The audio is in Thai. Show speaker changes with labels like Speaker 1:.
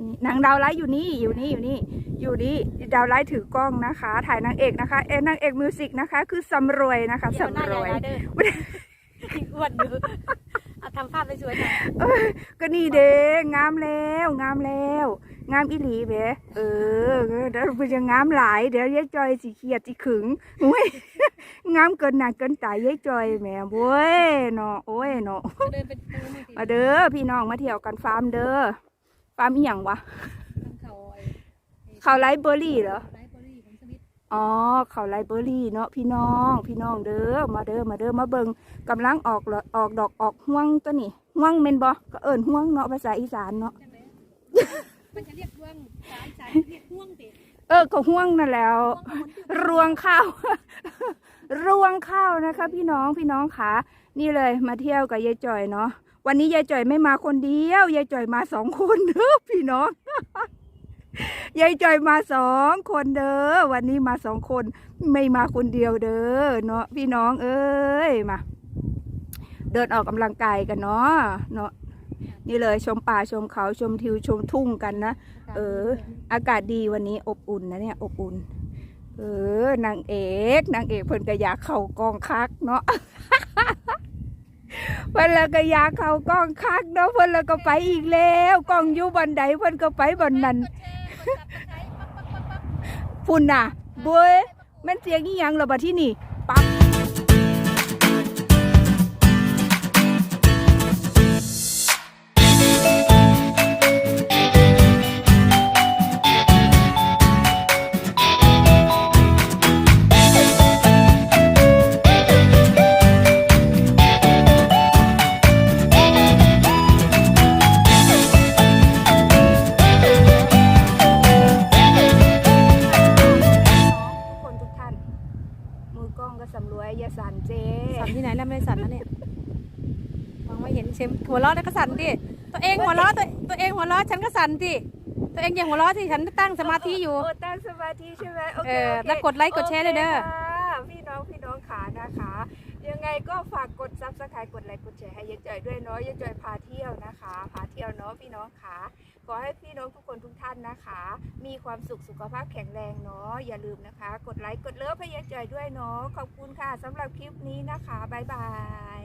Speaker 1: นี่นางดาวไลท์อยู่นี่อยู่นี่อยู่นี่อยู่นี่ดาวไลท์ถือกล้องนะคะ ถ่ายนางเอกนะคะ เอ็นางเอกมิวสิกนะคะ คือสำรวยนะคะสำรวย
Speaker 2: อ้วนอยู่เอาทำภาพไปสวยหน่อย
Speaker 1: ก็นี่เด้งามแล้วงามแล้วงามอีหลีเบเออเดี๋ยวมันจะงามหลายเดี๋ยวยายจอยสิเครียดสิขึงอุ้ยงามเกินหนักเกินตายยายจอยแหม่โว้ยเนาะโอ้ยเนาะ
Speaker 2: เดินเป็นปูนี่สิ
Speaker 1: มาเด้อพี่น้องมาเที่ยวกันฟาร์มเด้อ ฟาร์มอีหยังวะ
Speaker 2: มันเขาไอ้
Speaker 1: เขาไลฟ์เบอร์รี่เหรอ
Speaker 2: ไลฟ์เบอรี่ของสมิธ
Speaker 1: อ๋อเขาไลฟ์เบอร์รี่เนาะพี่น้อง พี่น้องเด้อมาเด้อมาเด้อมาเบิ่งกำลังออกเหรอออกดอกออกห่วงตัวนี้ห่วงเมนบ่ก็เอิ้นห่วงเนาะภาษาอีสานเนาะ
Speaker 2: จังเลยมันจะเรียกห่วงสายสายเรียกห่วงติ
Speaker 1: เออก็ห่วงนั่นแหล้วรวงข้าว รวงข้าวนะคะ พี่น้องพี่น้องค่ะ นี่เลยมาเที่ยวกับยายจ่อยเนาะวันนี้ยายจ่อยไม่มาคนเดียวยายจ่อยมาสองคนเด้อพี่น้องยายจ่อยมาสองคนเด้อวันนี้มาสองคนไม่มาคนเดียวเด้อเนาะพี่น้องเอ้ยมา เดินออกกำลังกายกันเนาะเนาะนี่เลยชมป่าชมเขาชมทิวชมทุ่งกันนะเออ อากาศดีวันนี้อบอุ่นนะเนี่ยอบอุ่น เออนางเอกนางเอกเพิ่นก็อยากเข้ากองคักเนาะ เพิ่นแล้วก็อยากเข้ากองคักเนาะเพิ่นแล้วก็ไปอีกแล้วกองอยู่บันไดเพิ่นก็ไปบันนั้นพุ่นน่ะบุ้ยแม่นเสียงอีหยังล่ะบัดที่นี่ปั๊บ กล้องก็สำรวยอย่าสั่นเจ
Speaker 2: สั่นที่ไหนแล้วไม่ได้สั่นนะเนี่ยมองไม่เห็นเชมหัวเราะแล้วก็สั่นดิตัวเองหัวเราะตัวตัวเองหัวเราะฉันก็สั่นดิตัวเองอย่าหัวเราะสิฉันตั้งสมาธิอยู่
Speaker 1: โอ้ตั้งสมาธิใช่ไหมโอเค
Speaker 2: เออ
Speaker 1: โอเค
Speaker 2: แล้วกดไลค์กดแชร์ด้วยเด้อ
Speaker 1: โคค่ะพี่น้องพี่น้องขานะคะ ยัง ไงก็ฝากกดซับสไครต์กดไลค์กดแชร์ให้ยายจอยด้วยเนาะยายจอยพาเที่ยวนะคะ พาเที่ยวเนาะพี่น้องขาขอให้พี่น้องทุกคนทุกท่านนะคะ มีความสุขสุขภาพแข็งแรงเนาะอย่าลืมนะคะ กดไลค์กดเลิฟให้ยายจอยด้วยเนาะขอบคุณค่ะสำหรับคลิปนี้นะคะบ๊ายบาย